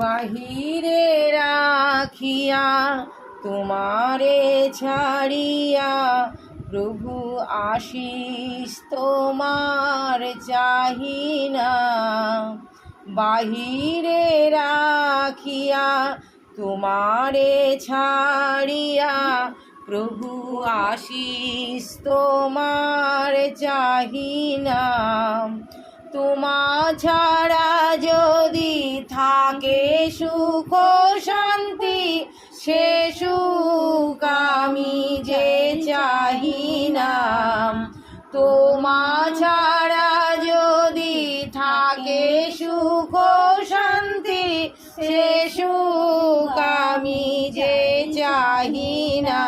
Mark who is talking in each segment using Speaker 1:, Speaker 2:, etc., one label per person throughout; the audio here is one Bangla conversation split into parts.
Speaker 1: বাহিরে রাখিয়া, তোমারে ছাড়িয়া, প্রভু আশিস তোমার চাহিনা। বাহিরে রাখিয়া, তোমারে ছাড়িয়া, প্রভু আশিস তোমার চাহিনা। তোমা ছাড়া যদি থাকে সুখ শান্তি, সে সুখ আমি যে চাহি না। তোমা ছাড়া যদি থাকে সুখ শান্তি, সে সুখ আমি যে চাহি না।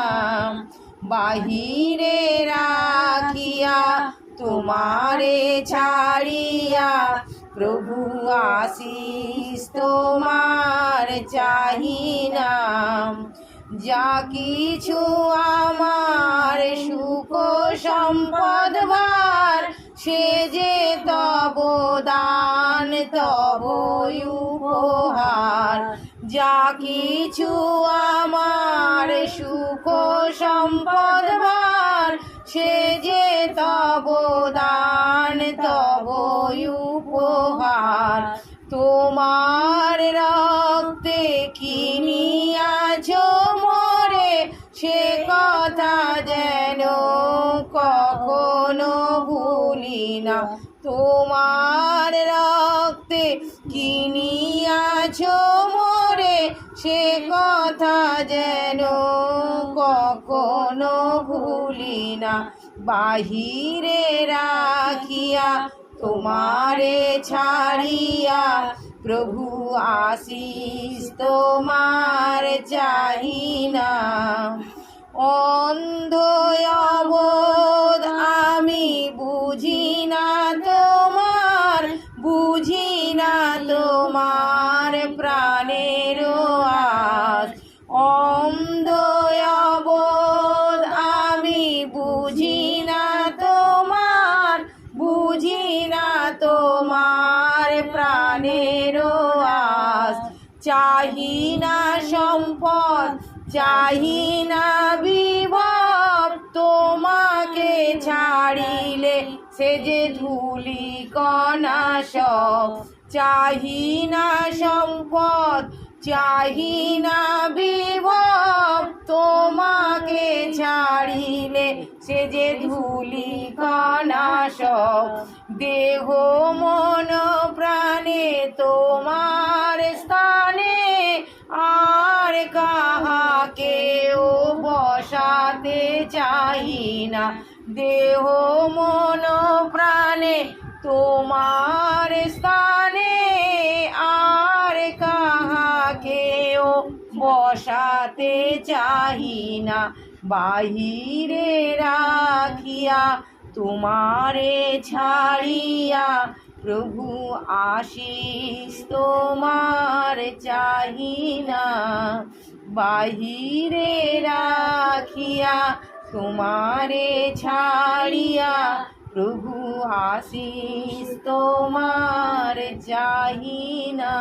Speaker 1: বাহিরে রাখিয়া, তোমারে ছাড়িয়া প্রভু আশিস তোমার চাহি নাম যা কিছু আমার সুখ সম্পদ ভার, সে যে তব দান, তব উপহার। যা কিছু আমার সুখ সম্পদ ভার, সে যে তব দান, তব উপহার তোমার রক্তে কিনিয়াছ মরে? সে কথা যেন কখনো ভুলি না। তোমার রক্তে কিনিয়াছ মরে? সে কথা যেন কখনো ভুলি না। বাহিরে রাখিয়া তোমারে ছাড়িয়া প্রভু আশিস তোমার চাহিনা। অন্ধ তোমার প্রাণের আস চাহি না সম্পদ, চাহি না বিভব তোমাকে ছাড়িলে সে যে ধুলি কণা সব চাহি না সম্পদ, চাহি না বিভব তোমাকে ছাড়িলে সে যে ধুলি কণা সব দেহ মন প্রাণে তোমার স্থানে, আর কাহাকেও বসাতে চাহি না। দেহ মন প্রাণে তোমার স্থানে, আর কাহাকেও বসাতে চাহি না। বাহিরে রাখিয়া তোমারে ছাড়িয়া প্রভু আশিস তোমার চাহি না বাহিরে রাখিয়া তোমারে ছাড়িয়া প্রভু আশিস তোমার চাহিনা।